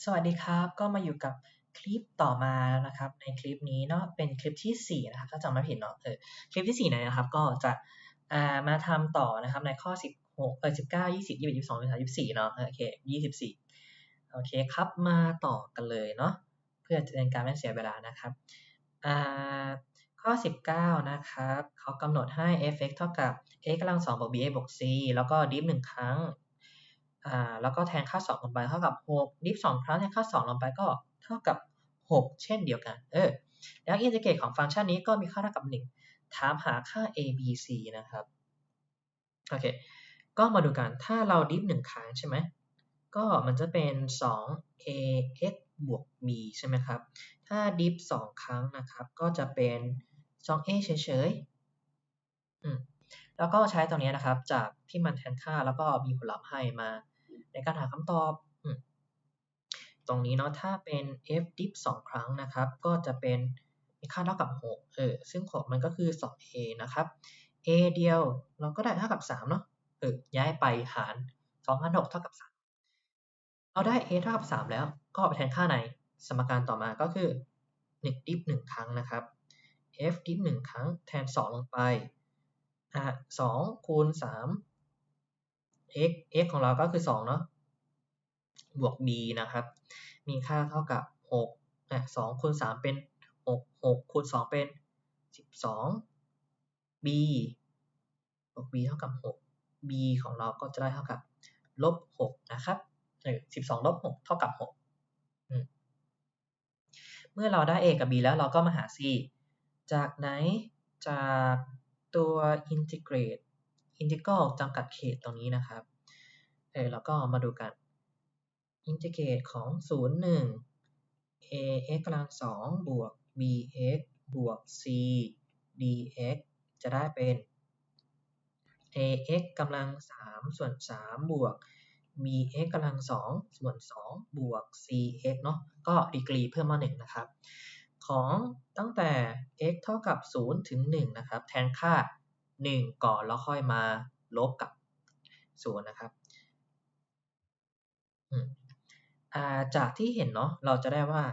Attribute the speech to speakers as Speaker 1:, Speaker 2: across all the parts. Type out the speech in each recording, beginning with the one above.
Speaker 1: สวัสดีครับ ก็มาอยู่กับคลิปต่อมาแล้วนะครับ ในคลิปนี้เนาะเป็นคลิปที่4นะครับถ้าจำไม่ผิดเนาะเออคลิปที่4นะครับ ก็จะอ่ามาทำต่อนะครับในข้อ 16เออ19 20 21 22 23 24เนาะโอเค24โอเคครับมาต่อกันเลยเนาะเพื่อจะเป็นการไม่เสียเวลานะครับอ่าข้อ 19 นะครับเขากำหนดให้ f(x) เท่ากับ a กำลัง2บวก ba บวก c แล้วก็ diff 1ครั้ง อ่าแล้วก็แทนค่า 2 ลงไป เท่ากับ6 diff 2ครั้งแทนค่า 2 ลงไปก็เท่ากับ 6 เช่นเดียวกัน เออ แล้วอินทิเกรตของฟังก์ชันนี้ก็มีค่าเท่ากับ 1 ถามหาค่า a b c นะครับ โอเค ก็มาดูกัน ถ้าเรา diff 1ครั้งใช่ไหม ก็มันจะเป็น 2ax บวก b ใช่ไหมครับ ถ้า diff 2ครั้งนะครับ ก็จะเป็น 2a เฉยๆ อืม แล้วก็ใช้ตรงนี้นะครับ จากที่มันแทนค่าแล้วก็มีผลลัพธ์ให้มา ในการหาคำตอบ ตรงนี้เนาะถ้าเป็น f diff 2 ครั้งนะครับ ก็จะเป็นมีค่าเท่ากับ 6 เออ ซึ่ง 6 มันก็คือ 2a นะครับ a เดียวเราก็ได้เท่ากับ 3 เนาะเออย้ายไปหาร2หาร6เท่ากับ 3เราได้ a เท่ากับ 3 แล้ว ก็ไปแทนค่าในสมการต่อมาก็คือ1 diff 1ครั้งนะครับ f diff 1ครั้งแทน 2 ลงไปอ่า2คูณ 3 x x ของเราก็คือ2เนาะบวก b นะครับ มีค่าเท่ากับ6อะ2คูณ3เป็น 6 6คูณ2เป็น 12 b บวก b เท่ากับ 6 b ของเราก็จะได้เท่ากับลบ 6 นะครับเออ12ลบ 6 เท่ากับ6มเมื่อเราได้ a กับ b แล้วเราก็มาหา c จากไหน จากตัว integrate integral จำกัดเขตตรงนี้นะครับ เออแล้วก็มาดูกัน integrate ของ 0 1 ax กำลัง2บวก bx บวก c dx จะได้เป็น ax กำลัง3ส่วน3บวก bx กำลัง2ส่วน2บวก cx เนาะก็ดีกรีเพิ่มมา1นะครับ ของตั้งแต่ x เท่ากับ 0 ถึง 1 นะครับ แทนค่า 1 ก่อนแล้วค่อยมาลบกับ 0 นะครับาจากที่เห็นเนาะเราจะได้ว่า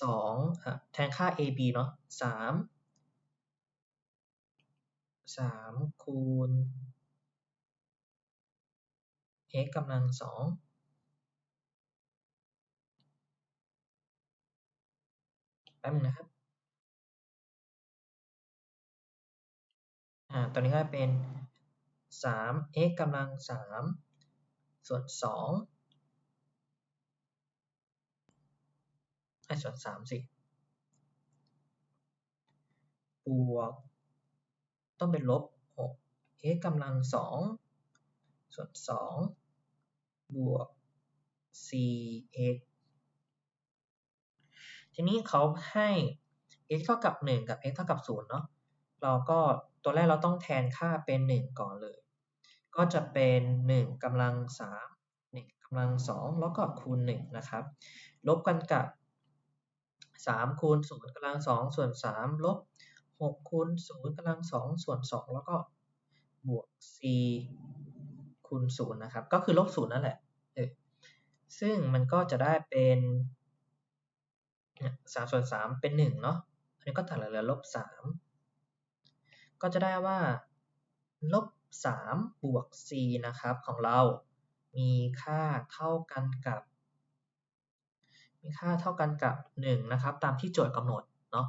Speaker 1: 2อะแทนค่า a b เนาะ3 3 คูณ x กำลัง2แป๊บนึงนะครับ อ่าตัวนี้ก็เป็น 3x กำลัง 3 ส่วน2ไอ้ส่วน 3 สิ บวก ต้องเป็นลบ 6 x กำลัง 2 ส่วน 2 บวก cx ทีนี้เขาให้ x เท่ากับ 1 กับ x เท่ากับ 0 เนาะ เราก็ ตัวแรกเราต้องแทนค่าเป็น 1 ก่อนเลย ก็จะเป็น 1กำลัง 3 1กำลัง 2 แล้วก็คูณ 1 นะครับ ลบกันกับ 3 คูณ 0กำลัง 2 ส่วน 3 ลบ 6 คูณ 0กำลัง 2 ส่วน 2 แล้วก็บวก c คูณ 0 นะครับ ก็คือลบ 0 นั่นแหละ ซึ่งมันก็จะได้เป็น3ส่วน3เป็น1เนาะอันนี้ก็ตัดเหลือลบ3 ก็จะได้ว่าลบ3บวก c นะครับของเรา มีค่าเท่ากันกับ มีค่าเท่ากันกับ 1 นะครับ ตามที่โจทย์กำหนดเนาะ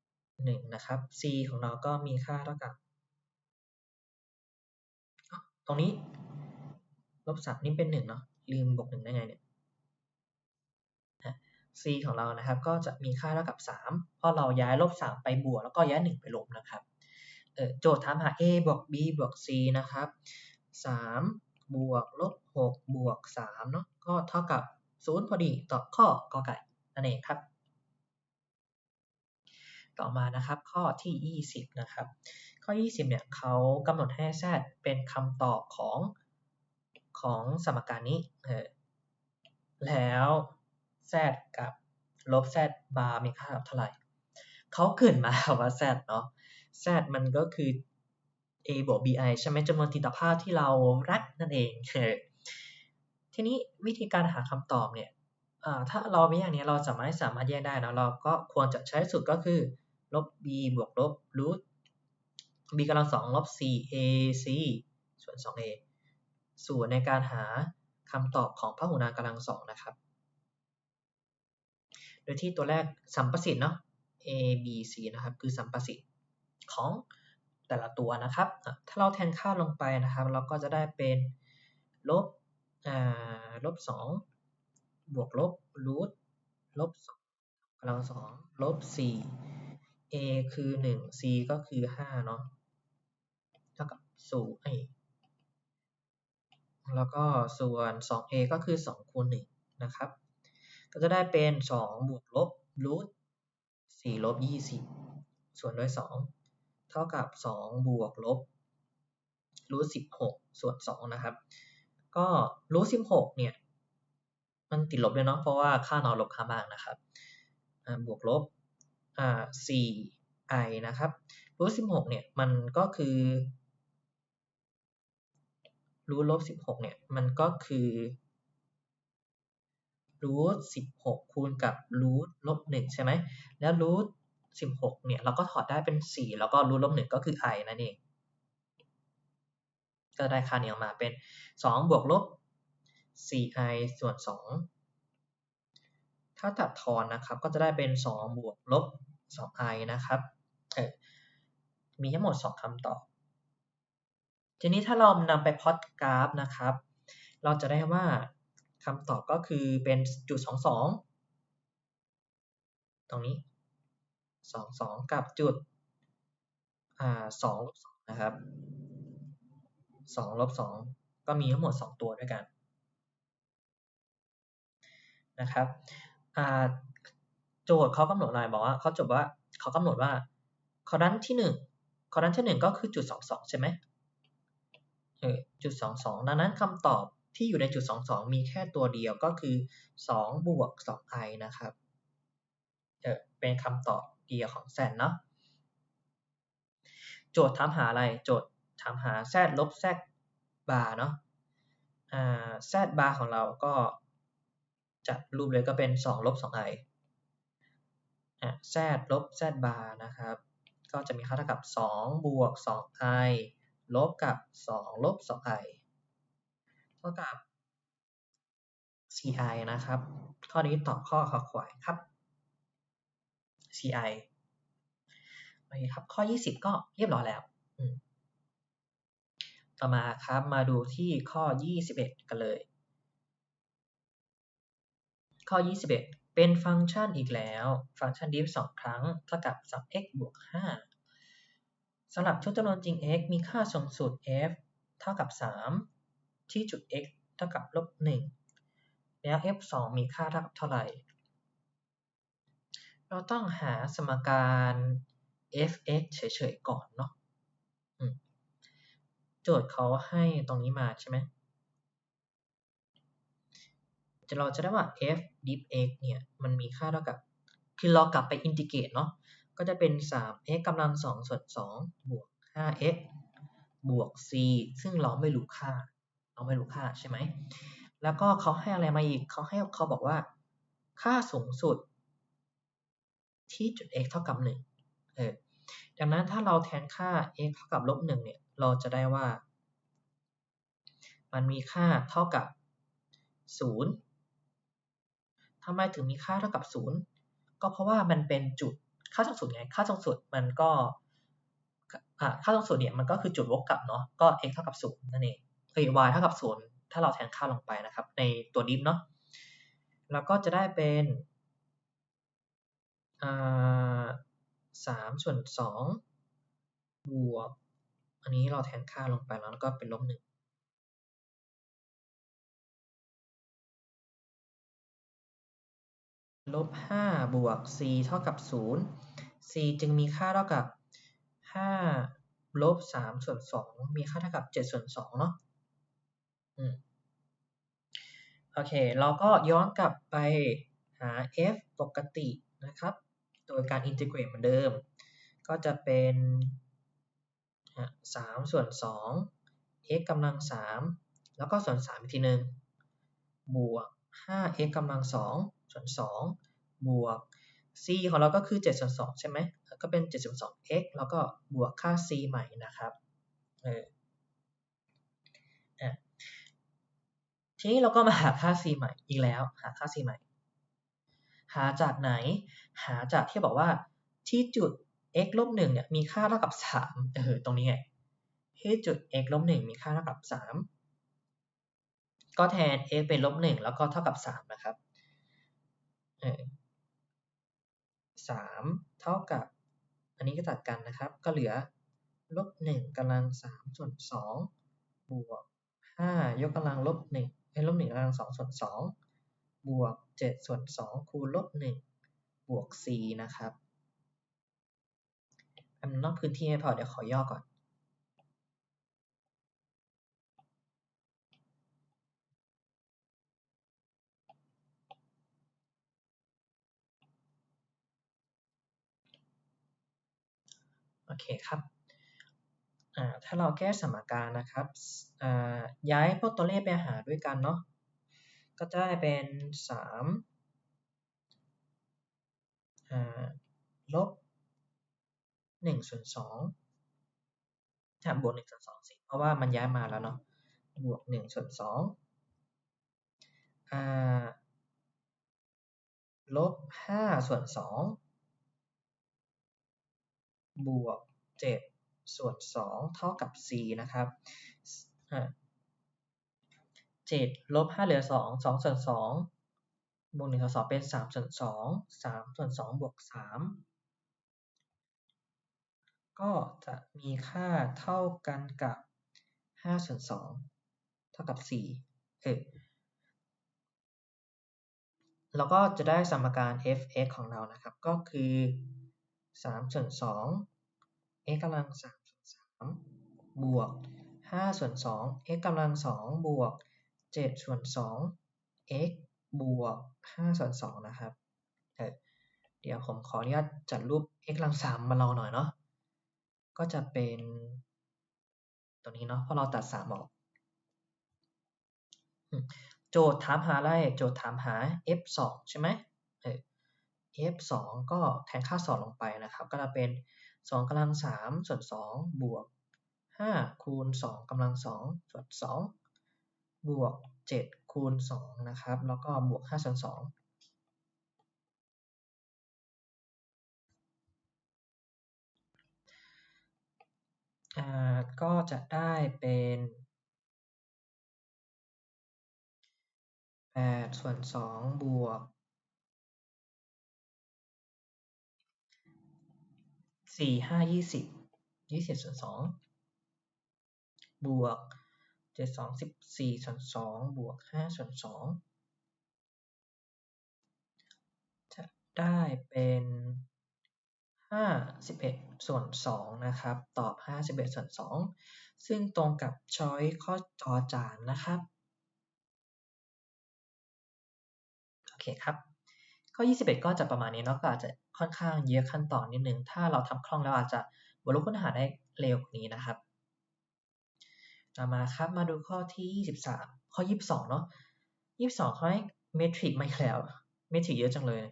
Speaker 1: 1นะครับ c ของเราก็มีค่าเท่ากับ ตรงนี้ลบ3นี่เป็น1เนาะลืมบวก1ได้ไงเนี่ย c ของเรานะครับก็จะมีค่าเท่ากับ 3 เพราะเราย้ายลบ3ไปบวกแล้วก็ย้าย1ไปลบนะครับ โจทย์ถามหา a บวก b บวก c นะครับ 3 บวกลบ6บวก3เนาะก็เท่ากับ 0 พอดีตอบข้อกอไก่นั่นเองครับ ต่อมานะครับข้อที่ 20 นะครับ ข้อ 20 เนี่ยเขากำหนดให้ z เป็นคำตอบของของสมการนี้เออแล้ว z กับลบ z บาร์มีค่าเท่าไหร่เขาเกรินมาว่า z เนาะ z มันก็คือ a บวก bi ใช่ไหมจำนวนทิศภาพที่เรารักนั่นเองทีทีนี้วิธีการหาคำตอบเนี่ยถ้าเราไม่อย่างนี้เราสามารถสามารถแยกได้นะเราก็ควรจะใช้สุดก็คือลบ b บวกลบรูท b กำลังสองลบ c a c ส่วน 2a ส่วนในการหาคำตอบของพหูนามกำลังสองนะครับ โดยที่ตัวแรกสัมประสิทธิ์เนาะ a b c นะครับ คือสัมประสิทธิ์ ของแต่ละตัวนะครับ ถ้าเราแทนค่าลงไปนะครับ เราก็จะได้เป็นลบลบสองบวกลบรูทลบสองกำลังสองลบสี่ a คือหนึ่ง c ก็คือห้าเนาะเท่ากับศูนย์แล้วก็ส่วน 2a ก็คือ 2 คูณ1นะครับ ก็จะได้เป็น 2 บวกลบรูท4ลบ20 ส่วนด้วย 2 เท่ากับ 2 บวกลบรูท16ส่วน2นะครับ ก็รูท16เนี่ยมันติดลบเลยเนาะเพราะว่าค่านอนลบค่ามากนะครับบวกลบ 4i นะครับรูท16เนี่ยมันก็คือรูทลบสิบหกเนี่ยมันก็คือรูทสิบหกคูณกับรูทลบหนึ่งใช่ไหมแล้วรูท สิบหกเนี่ย เราก็ถอดได้เป็นสี่แล้วก็รูทลบหนึ่งก็คือ i นั่นเอง ก็ได้ค่านี้ออกมาเป็นสองบวกลบ 4i ส่วน 2 ถ้าตัดทอนนะครับ ก็จะได้เป็น 2 บวกลบ 2i นะครับเออมีทั้งหมด 2คำตอบ ทีนี้ถ้าเรานำไปพอดกราฟนะครับ เราจะได้ว่าคำตอบก็คือเป็นจุดสองสองตรงนี้ สองสองกับจุดอ่าสองลบสองนะครับสองลบสองก็มีทั้งหมดสองตัวด้วยกันนะครับอ่าโจทย์เขากำหนดอะไรบอกว่าเขาจบว่าเขากำหนดว่าคอดันที่หนึ่งคอดันที่หนึ่งก็คือจุดสองสองใช่ไหมเออจุดสองสองดังนั้นคำตอบที่อยู่ในจุดสองสองมีแค่ตัวเดียวก็คือสองบวกสองไอนะครับเออเป็นคำตอบ ดียของแซนเนาะโจทย์ถามหาอะไรโจทย์ถามหาแซดลบแซดบาร์เนาะอ่าแซดบาร์ของเราก็จัดรูปเลยก็เป็น2ลบ2 i อะแซดลบแซดบาร์นะครับ ก็จะมีค่าเท่ากับ 2 บวก 2 i ลบกับ 2 ลบ 2i เท่ากับ ci นะครับ ข้อนี้ตอบข้อขอควายครับ ci โอเคครับ ข้อ 20 ก็เรียบร้อยแล้ว ต่อมาครับมาดูที่ข้อ 21 กันเลย ข้อ 21 เป็นฟังก์ชันอีกแล้ว ฟังก์ชัน div 2ครั้งเท่ากับ 3x บวก 5สำหรับทุกจำนวนจริง x มีค่าสูงสุด f เท่ากับ 3 ที่จุด x เท่ากับลบ1แล้ว f 2มีค่าเท่ากับเท่าไหร่ เราต้องหาสมการ f(x) เฉยๆก่อนเนาะโจทย์เขาให้ตรงนี้มาใช่ไหมจะเราจะได้ว่า f div x เนี่ย มันมีค่าเท่ากับ คือเรากลับไปอินทิเกรตเนาะ ก็จะเป็น 3x กำลัง2ส่วน2บวก 5x บวก c ซึ่งเราไม่รู้ค่า เราไม่รู้ค่าใช่ไหม แล้วก็เขาให้อะไรมาอีก เขาให้เขาบอกว่า ค่าสูงสุด ที่จุด x เท่ากับ1เออดังนั้นถ้าเราแทนค่า x เท่ากับลบ1เนี่ย เราจะได้ว่า มันมีค่าเท่ากับ 0ทำไมถึงมีค่าเท่ากับ 0 ก็เพราะว่ามันเป็นจุดค่าสูงสุดไง ค่าสูงสุดมันก็ค่าสูงสุดเนี่ยมันก็คือจุดวกกลับเนาะ ก็ x เท่ากับ 0 นั่นเองเอ้ย y เท่ากับ 0 ถ้าเราแทนค่าลงไปนะครับ ในตัวดิฟเนาะ แล้วก็จะได้เป็น สามส่วนสองบวก อันนี้เราแทนค่าลงไปแล้วก็เป็นลบหนึ่งลบ5บวก c เท่ากับ0 c จึงมีค่าเท่ากับ5ลบ3ส่วน2มีค่าเท่ากับ7ส่วน2เนาะโอเค เราก็ย้อนกลับไปหา f ปกตินะครับ โดยการอินทิเกรตเหมือนเดิม ก็จะเป็น3ส่วน2 x กำลัง 3 แล้วก็ส่วน 3 อีกทีหนึ่งบวก 5x กำลัง 2 ส่วน 2 บวก c ของเราก็คือ 7 ส่วน 2 ใช่ไหมก็เป็น 7 ส่วน 2x แล้วก็บวกค่า c ใหม่นะครับเออทีนี้เราก็มาหาค่า c ใหม่อีกแล้ว หาค่า c ใหม่ หาจากไหน หาจากที่บอกว่าที่จุด x ลบ1เนี่ยมีค่าเท่ากับ3เออตรงนี้ไงที่จุด x ลบ1มีค่าเท่ากับ 3 ก็แทน x เป็นลบ1แล้วก็เท่ากับ 3 นะครับเออ3เท่ากับ อันนี้ก็ตัดกันนะครับ ก็เหลือลบ1กำลัง3ส่วน2บวก5ยกกำลังลบ1เป็นลบ1กำลัง2ส่วน2 บวก7ส่วน2คูณลบ1บวก4นะครับอันนอกพื้นที่ไม่พอเดี๋ยวขอย่อก่อน โอเคครับถ้าเราแก้สมการนะครับย้ายพวกตัวเลขไปหาด้วยกันเนาะ ก็จะได้เป็น3ลบ1ส่วน2ถ้าบวก1ส่วน2สิ เพราะว่ามันย้ายมาแล้วเนาะ บวก1ส่วน2ลบ5ส่วน2บวก7ส่วน2เท่ากับ4นะครับ 7ลบ5เหลือ2 2ส่วน2บวก1ส่วน2เป็น3ส่วน2 3ส่วน2บวก3ก็จะมีค่าเท่ากันกับ5ส่วน2เท่ากับ4เออแล้วก็จะได้สมการ f(x) ของเรานะครับ ก็คือ3ส่วน2 x กำลัง3ส่วน3บวก5ส่วน2 x กำลัง2บวก 7ส่วน2 x บวก5ส่วน2นะครับเดี๋ยวผมขออนุญาตจัดรูป x กำลัง3มาลองหน่อยเนาะ ก็จะเป็นตัวนี้เนาะ เพราะเราตัด 3 ออก โจทย์ถามหาอะไร โจทย์ถามหา f 2ใช่ไหมเออ f 2ก็แทนค่า 2 ลงไปนะครับ ก็จะเป็น 2กำลัง3ส่วน 2 บวก 5 คูณ 2กำลัง2ส่วน 2 บวก7คูณ2นะครับ แล้วก็บวก5ส่วน2อ่าก็จะได้เป็นแปดส่วนสองบวกสี่ห้ายี่สิบยี่สิบส่วนสองบวก จ็ดสองสิบสี่ส่วนสองบวกห้าส่วนสองจะได้เป็นห้าสิบเอ็ดส่วนสองนะครับ ตอบห้าสิบเอ็ดส่วนสองซึ่งตรงกับช้อยข้อจอจานนะครับโอเคครับข้อ 21 ก็จะประมาณนี้เนาะก็อาจจะค่อนข้างเยอะขั้นตอนนิดนึง ถ้าเราทำคล่องแล้วอาจจะบรรลุค้นหาได้เร็วกว่านี้นะครับ ต่อมาครับมาดูข้อที่ 23 ข้อ 22 เนาะ22เขาให้เมทริกมาแล้ว เมทริกเยอะจังเลย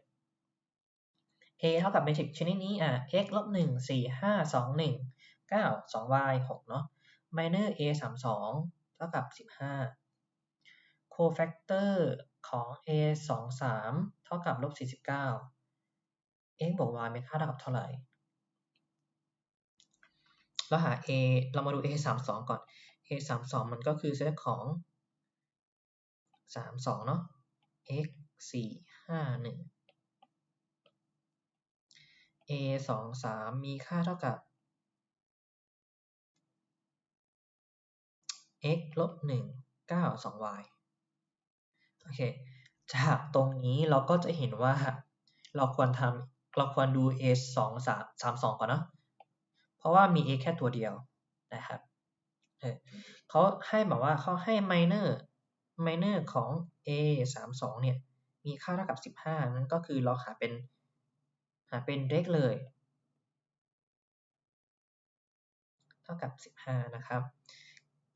Speaker 1: a เท่ากับเมทริกชนิดนี้อะ x ลบ1 4 5 2 1 9 2y 6 เนาะ minor a 3 2เท่ากับ 15 cofactor ของ a 2 3เท่ากับลบ49 x บวก y มีค่าเท่ากับเท่าไหร่เราหา a เรามาดู a 3 2 ก่อน a 3 2มันก็คือเซตของ 3 2 เนาะ x 4 5 1 a 2 3มีค่าเท่ากับ x ลบ1 9 2y โอเค จากตรงนี้เราก็จะเห็นว่า เราควรทำเราควรดู a 2 3 3 2ก่อนเนาะ เพราะว่ามี a แค่ตัวเดียวนะครับ เขาให้บอกว่าเขาให้ minor minor ของ a 3 2เนี่ย มีค่าเท่ากับ 15 นั่นก็คือเราหาเป็น หาเป็นเลขเลย เท่ากับ 15 นะครับ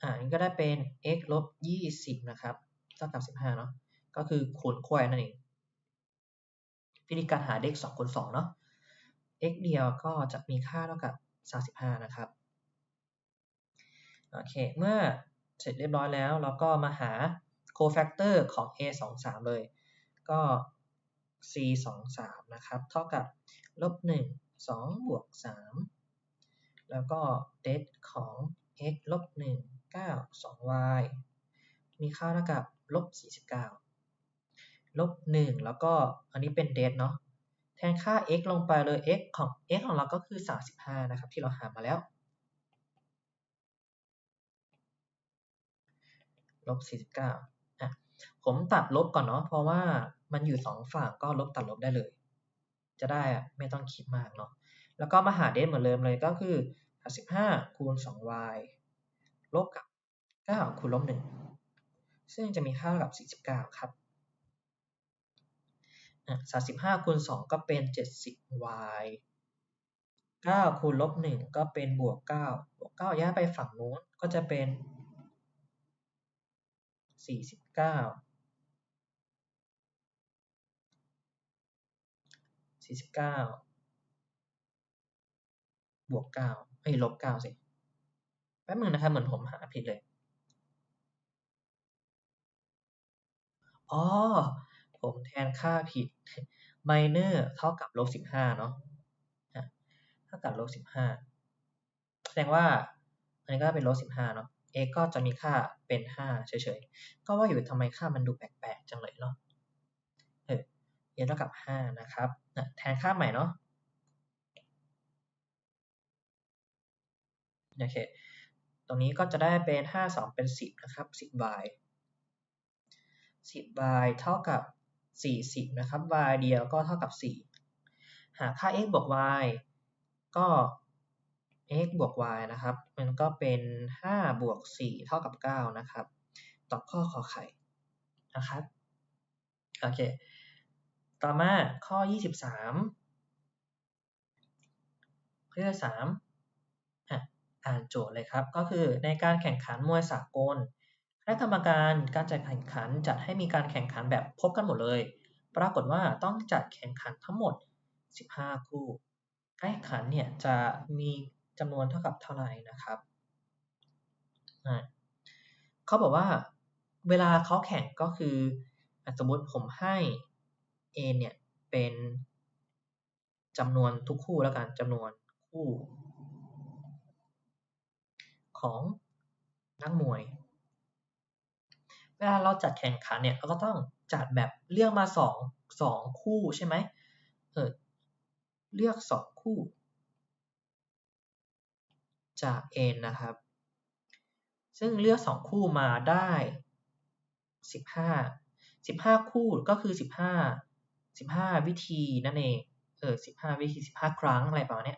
Speaker 1: อ่านี่ก็ได้เป็น x ลบ 20 นะครับ เท่ากับ 15 เนาะก็คือคูณขั้วนั่นเองวิธีการหาเลข2คูณ2เนาะ x เดียวก็จะมีค่าเท่ากับ 35 นะครับ โอเค เมื่อเสร็จเรียบร้อยแล้ว เราก็มาหา cofactor ของ a 2 3เลย ก็ c 2 3นะครับ เท่ากับลบ1 2บวก3แล้วก็ det ของ x ลบ1 9 2 y มีค่าเท่ากับลบ49ลบ1แล้วก็อันนี้เป็น det เนาะแทนค่า x ลงไปเลย x ของ x ของเราก็คือ 35 นะครับ ที่เราหามาแล้ว ลบ49อะผมตัดลบก่อนเนาะเพราะว่ามันอยู่2ฝั่งก็ลบตัดลบได้เลย จะได้อะไม่ต้องคิดมากเนาะแล้วก็มาหาเดทเหมือนเดิมเลยก็คือ35คูณ 2y ลบกับ9คูณลบ1ซึ่งจะมีค่าเท่ากับ49ครับอะ35คูณ2ก็เป็น 70y 9คูณลบ1ก็เป็นบวก9บวก9ย้ายไปฝั่งนู้นก็จะเป็น 49 49บวก9เอ้ยลบ9สิ แป๊บนึงนะครับ เหมือนผมหาผิดเลย อ๋อ ผมแทนค่าผิด minor เท่ากับลบ15เนาะเท่ากับลบ15แสดงว่าอันนี้ก็เป็นลบ15เนาะ x ก็จะมีค่าเป็น 5 เฉยๆ ก็ว่าอยู่ทำไมค่ามันดูแปลกๆ จังเลยเนาะเออ x เท่ากับ 5 นะครับ แทนค่าใหม่เนาะ โอเค ตรงนี้ก็จะได้เป็น 5 2 เป็น 10 นะครับ 10y 10y เท่ากับ 40 นะครับ y เดียวก็เท่ากับ 4 หาค่า x บวก y ก็ x บวก y นะครับ มันก็เป็น 5 บวก 4 เท่ากับ 9 นะครับ ตอบข้อขอไข่นะครับ โอเค ต่อมาข้อ 23ข้อ23อะอ่านโจทย์เลยครับ ก็คือในการแข่งขันมวยสากลคณะกรรมการการจัดแข่งขันจัดให้มีการแข่งขันแบบพบกันหมดเลย ปรากฏว่าต้องจัดแข่งขันทั้งหมด 15 คู่ การแข่งขันเนี่ยจะมี จำนวนเท่ากับเท่าไหร่นะครับเขาบอกว่าเวลาเขาแข่งก็คือสมมติผมให้ A เนี่ยเป็นจำนวนทุกคู่แล้วกันจำนวนคู่ ของนักมวย เวลาเราจัดแข่งขันเนี่ยเราก็ต้องจัดแบบเลือกมาสองสองคู่ใช่ไหมเออเลือกสองคู่ จาก n นะครับ ซึ่งเลือกสองคู่มาได้สิบห้าสิบห้าคู่ก็คือสิบห้าสิบห้าวิธีนั่นเอง เออสิบห้าวิธีสิบห้าครั้งอะไรประมาณนี้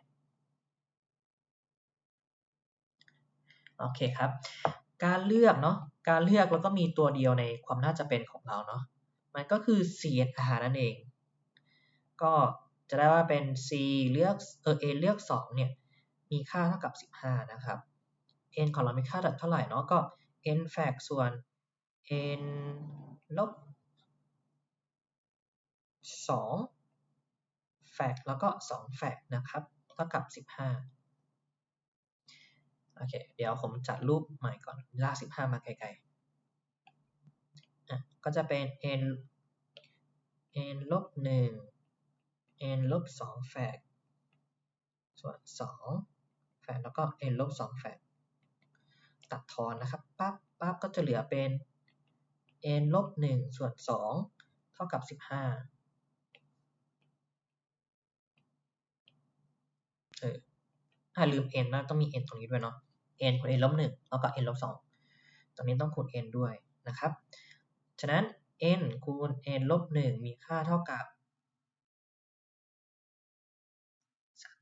Speaker 1: โอเคครับ การเลือกเนาะ การเลือกแล้วก็มีตัวเดียวในความน่าจะเป็นของเราเนาะ มันก็คือ CSR นั่นเอง ก็จะได้ว่าเป็น C เลือกเออ A เลือก 2 เนี่ย มีค่าเท่ากับ 15 นะครับ n ของเรามีค่าเท่าไหร่เนาะก็ n แฟกส่วน n ลบ2แฟกแล้วก็2แฟกนะครับ เท่ากับ 15 โอเค เดี๋ยวผมจัดรูปใหม่ก่อน ลาก 15 มาไกลๆอะก็จะเป็น n n ลบ1 n ลบ2แฟกส่วน 2 แฟกแล้วก็ n ลบ2แฟกตัดทอนนะครับปั๊บปั๊บก็จะเหลือเป็น n ลบ1ส่วน2เท่ากับ 15เออถ้าลืม n นะต้องมี n ตรงนี้ด้วยเนาะ n คูณ n ลบ1แล้วก็ n ลบ2ตรงนี้ต้องคูณ n ด้วยนะครับ ฉะนั้น n คูณ n ลบ1มีค่าเท่ากับ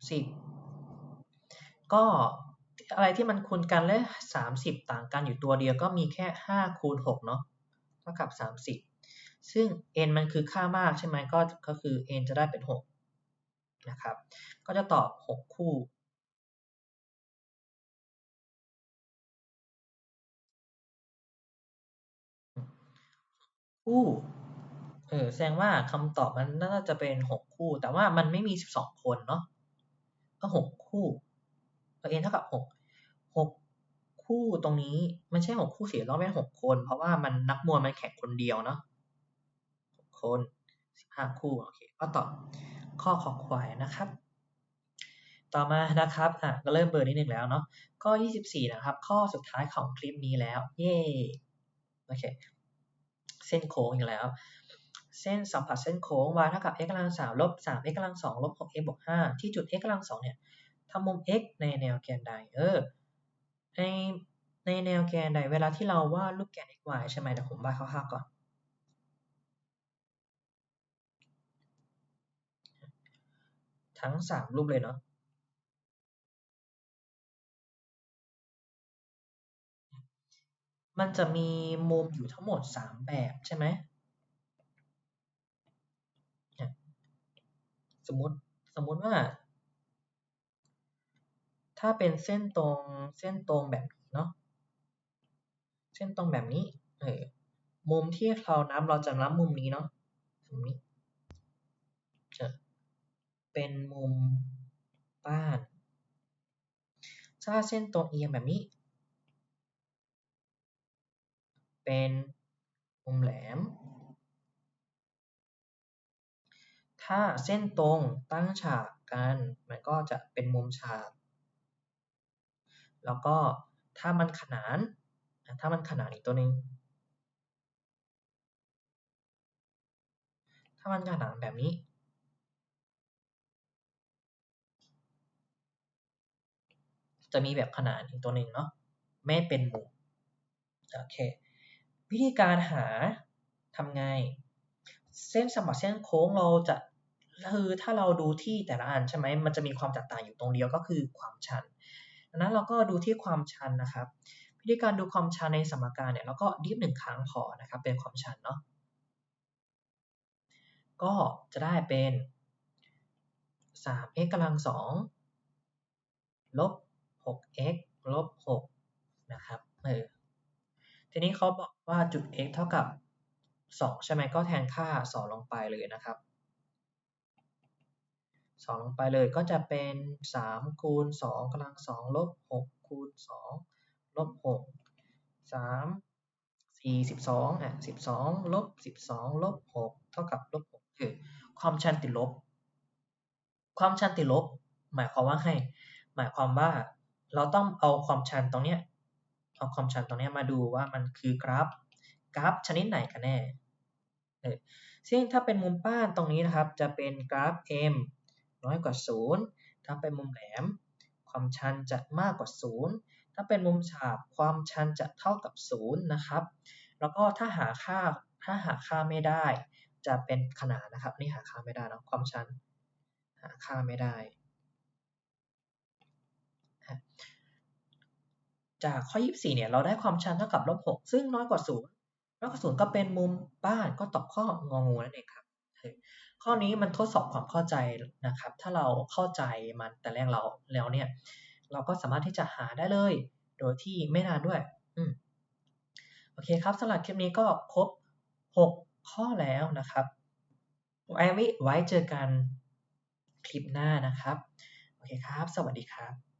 Speaker 1: 30 ก็อะไรที่มันคูณกันและ 30 ต่างกันอยู่ตัวเดียวก็มีแค่ 5 คูณ6เนาะเท่ากับ 30 ซึ่ง n มันคือค่ามากใช่ไหมก็ก็คือ n จะได้เป็น 6 นะครับ ก็จะตอบ 6 คู่ คู่เออแสดงว่าคำตอบมันน่าจะเป็นหกคู่ แต่ว่ามันไม่มีสิบสองคนเนาะก็ห กคู่เองเท่ากับหกหกคู่ตรงนี้ไม่ใช่หกคู่สิต้องเป็นหกคน เพราะว่ามันนักมวยมันแข่งคนเดียวเนาะหกคนสิบห้าคู่โอเคก็ตอบข้อขอควายนะครับ ต่อมานะครับอะก็เริ่มเบอร์นิดหนึ่งแล้วเนาะข้อ 24 นะครับ ข้อสุดท้ายของคลิปนี้แล้ว เย่โอเคเส้นโค้งอีกแล้ว เส้นสัมผัสเส้นโค้ง y เท่ากับ x กำลังสามลบสาม x กำลังสองลบหก x บวกห้าที่จุด x กำลังสองเนี่ย ทำมุม x ในแนวแกนใด เออ ในในแนวแกนใด เวลาที่เราวาดรูปแกน x y ใช่ไหมเดี๋ยวผมวาดคร่าวๆก่อน ทั้งสามรูปเลยเนาะมันจะมีมุมอยู่ทั้งหมดสามแบบใช่ไหม สมมติสมมติว่า ถ้าเป็นเส้นตรงเส้นตรงแบบนี้เนาะเส้นตรงแบบนี้เออมุมที่เรานับเราจะนับมุมนี้เนาะมุมนี้จะเป็นมุมบ้าน ถ้าเส้นตรงเอียงแบบนี้ เป็นมุมแหลม ถ้าเส้นตรงตั้งฉากกัน มันก็จะเป็นมุมฉาก แล้วก็ถ้ามันขนาน ถ้ามันขนานอีกตัวหนึ่งถ้ามันขนานแบบนี้ จะมีแบบขนานอีกตัวหนึ่งเนาะไม่เป็นมุมโอเค วิธีการหาทำไง เส้นสมบัติเส้นโค้งเราจะคือถ้าเราดูที่แต่ละอันใช่ไหมมันจะมีความแตกต่างอยู่ตรงเดียวก็คือความชัน ดังนั้นเราก็ดูที่ความชันนะครับวิธีการดูความชันในสมการเนี่ยเราก็ดิฟหนึ่งครั้งพอนะครับเป็นความชันเนาะก็จะได้เป็น 3x กำลัง2ลบ 6x ลบ 6 นะครับ เออ ทีนี้เขาบอกว่าจุด x เท่ากับ 2 ใช่ไหมก็แทนค่า 2 ลงไปเลยนะครับ 2 ลงไปเลยก็จะเป็น3คูณ2กำลัง2ลบ6คูณ2ลบ6 3 4 12อะ12ลบ12ลบ6เท่ากับลบ6คือความชันติดลบ ความชันติดลบ หมายความว่าไงหมายความว่าเราต้องเอาความชันตรงเนี้ยเอาความชันตรงเนี้ยมาดูว่ามันคือกราฟกราฟชนิดไหนกันแน่ซึ่งถ้าเป็นมุมป้านตรงนี้นะครับจะเป็นกราฟ m น้อยกว่า 0 ถ้าเป็นมุมแหลม ความชันจะมากกว่า 0 ถ้าเป็นมุมฉาบความชันจะเท่ากับ 0 นะครับ แล้วก็ถ้าหาค่าถ้าหาค่าไม่ได้ จะเป็นขนานนะครับนี่หาค่าไม่ได้นะความชัน หาค่าไม่ได้ จากข้อ 24 เนี่ยเราได้ความชันเท่ากับลบ6ซึ่งน้อยกว่า 0น้อยกว่า 0 ก็เป็นมุมบ้านก็ตอบข้ององูนั่นเองครับ ข้อนี้มันทดสอบความเข้าใจนะครับ ถ้าเราเข้าใจมันแต่แรกเราแล้วเนี่ย เราก็สามารถที่จะหาได้เลย โดยที่ไม่นานด้วย อืมโอเคครับสำหรับคลิปนี้ก็ครบ 6 ข้อแล้วนะครับไว้ไว้เจอกันคลิปหน้านะครับ โอเคครับ สวัสดีครับ